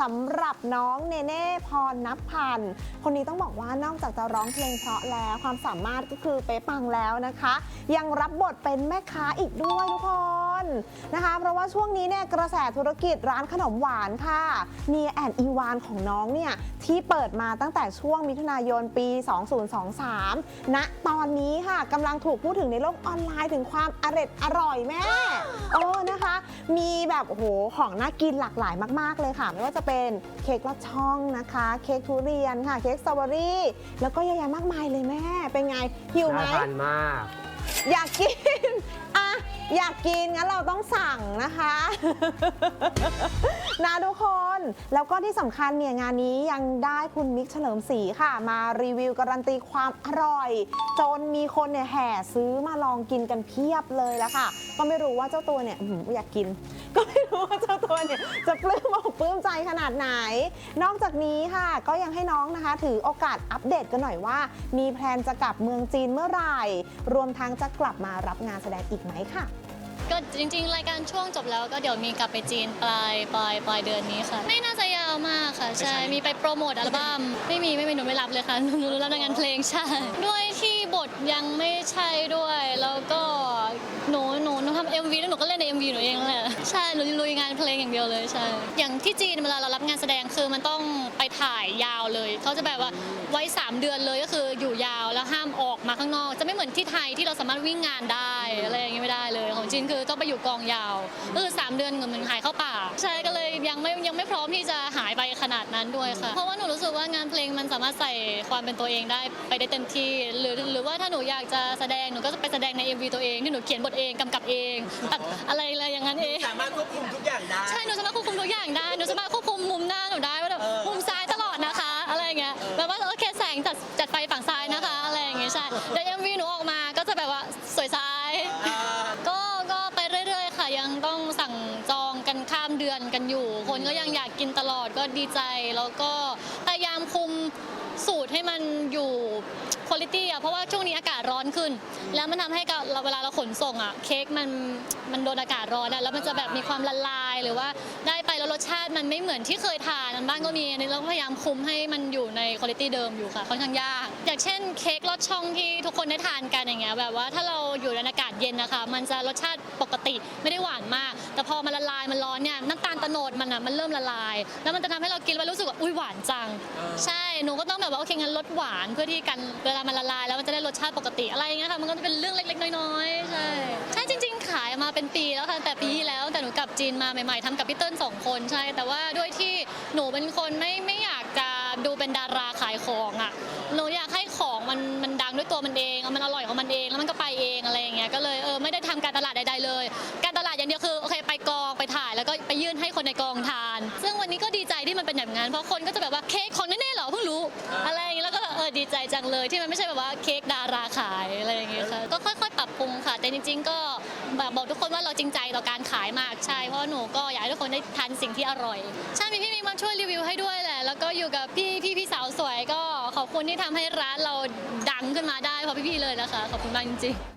สำหรับน้องเนเน่พรนับพันธ์คนนี้ต้องบอกว่านอกจากจะร้องเพลงเพราะแล้วความสามารถก็คือเป๊ะปังแล้วนะคะ ยังรับบทเป็นแม่ค้าอีกด้วยทุกคน นะคะ เพราะว่าช่วงนี้เนี่ยกระแสธุรกิจร้านขนมหวานค่ะเนียแอนอีวานของน้องเนี่ยที่เปิดมาตั้งแต่ช่วงมิถุนายนปี 2023ณตอนนี้ค่ะกำลังถูกพูดถึงในโลกออนไลน์ถึงความอร่อยอร่อยแม่โอ้นะคะ มีแบบโอ้โหของน่ากินหลากหลายมาก ๆ เลยค่ะ ไม่ว่าจะเป็นเค้กลอดช่องนะคะ เค้กทุเรียนค่ะ เค้กสตรอเบอรี่แล้วก็เยอะแยะมากมายเลยแม่ เป็นไงหิวไหมน่าทานมาก อยากกิน อยากกินงั้นเราต้องสั่งนะคะ นะทุกคน แล้วก็ที่สำคัญเนี่ยงานนี้ยังได้คุณมิกเฉลิมศรีค่ะ มารีวิวการันตีความอร่อย จนมีคนเนี่ยแห่ซื้อมาลองกินกันเพียบเลยแล้วค่ะ ก็ไม่รู้ว่าเจ้าตัวเนี่ยอื้อหืออยากกิน ก็ไม่รู้ว่าเจ้าตัวเนี่ยจะปลื้มอกปลื้มใจขนาดไหน นอกจากนี้ค่ะ ก็ยังให้น้องนะคะ ถือโอกาสอัปเดตกันหน่อยว่า มีแพลนจะกลับเมืองจีนเมื่อไหร่ รวมทั้งจะกลับมารับงานแสดงอีกไหมค่ะ ก็จริง ๆ รายการช่วงจบแล้วก็เดี๋ยวมีกลับไปจีนปลายปลายปลายเดือนนี้ค่ะ ไม่น่าจะยาวมากค่ะใช่มีไปโปรโมทอัลบั้มไม่มีไม่มีหนูไม่รับเลยค่ะหนูหนูรับในงานเพลงใช่ด้วยที่บทยังไม่ใช่ด้วยแล้วก็หนูหนูหนู ทำเอ็มวีแล้วหนูก็เล่นในเอ็มวีหนูเองนั่นแหละใช่หนูลุยงานเพลงอย่างเดียวเลยใช่อย่างที่จีนเวลาเรารับงานแสดงคือมันต้องไปถ่ายยาวเลยเขาจะแบบว่าไว้ 3 เดือนเลยก็คืออยู่ยาวแล้ว ออกมาข้างนอก จะไม่เหมือนที่ไทยที่เราสามารถวิ่งงานได้อะไรอย่างเงี้ยไม่ได้เลย ของจีนคือต้องไปอยู่กองยาวก็คือสามเดือนเหมือนหายเข้าป่า ใช่ก็เลยยังไม่ยังไม่พร้อมที่จะหายไปขนาดนั้นด้วยค่ะ เพราะว่าหนูรู้สึกว่างานเพลงมันสามารถใส่ความเป็นตัวเองได้ไปได้เต็มที่ หรือหรือว่าถ้าหนูอยากจะแสดงหนูก็จะไปแสดงใน MV ตัวเองที่หนูเขียนบทเองกำกับเองตัดอะไรอะไรอย่างนั้นเองสามารถควบคุมทุกอย่างได้ใช่หนูสามารถควบคุมทุกอย่างได้หนูสามารถควบคุมมุมหน้าหนูได้ว่าแบบเออมุมซ้ายตลอดนะคะ อะไรอย่างเงี้ยแบบว่าโอเคแสงจัดจัดไฟฝั่งซ้ายนะ คะอะไรอย่างเงี้ยใช่เดี๋ยว MV หนูออกมาก็จะแบบว่าสวยซ้ายอ่าก็ก็ไปเรื่อย ๆ ค่ะ ยังต้องสั่งจองกันข้ามเดือนกันอยู่ คนก็ยังอยากกินตลอดก็ดีใจ แล้วก็พยายามคุมสูตรให้มันอยู่ คุณภาพอะเพราะว่าช่วงนี้อากาศร้อนขึ้น แล้วมันทำให้กับเราเวลาเราขนส่งอะเค้กมันมันโดนอากาศร้อนอะแล้วมันจะแบบมีความละลายหรือว่าได้ไปแล้วรสชาติมันไม่เหมือนที่เคยทานอันบ้างก็มีอันนี้เราก็พยายามคุมให้มันอยู่ในคุณภาพเดิมอยู่ค่ะค่อนข้างยาก อย่างเช่นเค้กลอดช่องที่ทุกคนได้ทานกันอย่างเงี้ยแบบว่าถ้าเราอยู่ในอากาศเย็นนะคะ มันจะรสชาติปกติไม่ได้หวานมาก แต่พอมันละลายมันร้อนเนี่ยน้ำตาลโตโนดมันอะมันเริ่มละลาย แล้วมันจะทำให้เรากินแล้วรู้สึกว่าอุ้ยหวานจัง ใช่หนูก็ต้องแบบว่าโอเคงั้นลดหวานเพื่อที่กันเวลามันละลายแล้วมันจะได้รสชาติปกติอะไรอย่างเงี้ยค่ะมันก็จะเป็นเรื่องเล็ก ๆ น้อยๆใช่ใช่จริง ๆ ขายมาเป็นปีแล้วค่ะแต่ปีที่แล้วแต่หนูกลับจีนมาใหม่ๆทำกับพี่เติ้ลสองคนใช่ แต่ว่าด้วยที่หนูเป็นคนไม่ไม่อยากจะดูเป็นดาราขายของอะหนูอยากให้ของมันมันดังด้วยตัวมันเองมันอร่อยของมันเองแล้วมันก็ไปเองอะไรอย่างเงี้ยก็เลยเออไม่ได้ทำการตลาดใดๆเลย การตลาดอย่างเดียวคือโอเคไปกองไปถ่ายแล้วก็ไปยื่นให้คนในกองทาน ซึ่งวันนี้ก็ดีใจที่มันเป็นอย่างนั้นเพราะคนก็จะแบบว่าเค้กของแน่ๆเหรอเพิ่งรู้ อะไร อย่างเงี้ยแล้วก็แบบเออดีใจจังเลยที่มันไม่ใช่แบบว่าเค้กดาราขายอะไรอย่างเงี้ยค่ะก็ค่อยๆ ปรับปรุงค่ะ แต่จริง ๆ ก็แบบบอกทุกคนว่าเราจริงใจต่อการขายมากใช่เพราะว่าหนูก็อยากให้ทุกคนได้ทานสิ่งที่อร่อยใช่มีพี่มิกมาช่วยรีวิวให้ด้วยแหละ แล้วก็อยู่กับพี่พี่พี่สาวสวยก็ขอบคุณที่ทำให้ร้านเราดังขึ้นมาได้เพราะพี่ๆเลยนะคะขอบคุณมากจริงๆ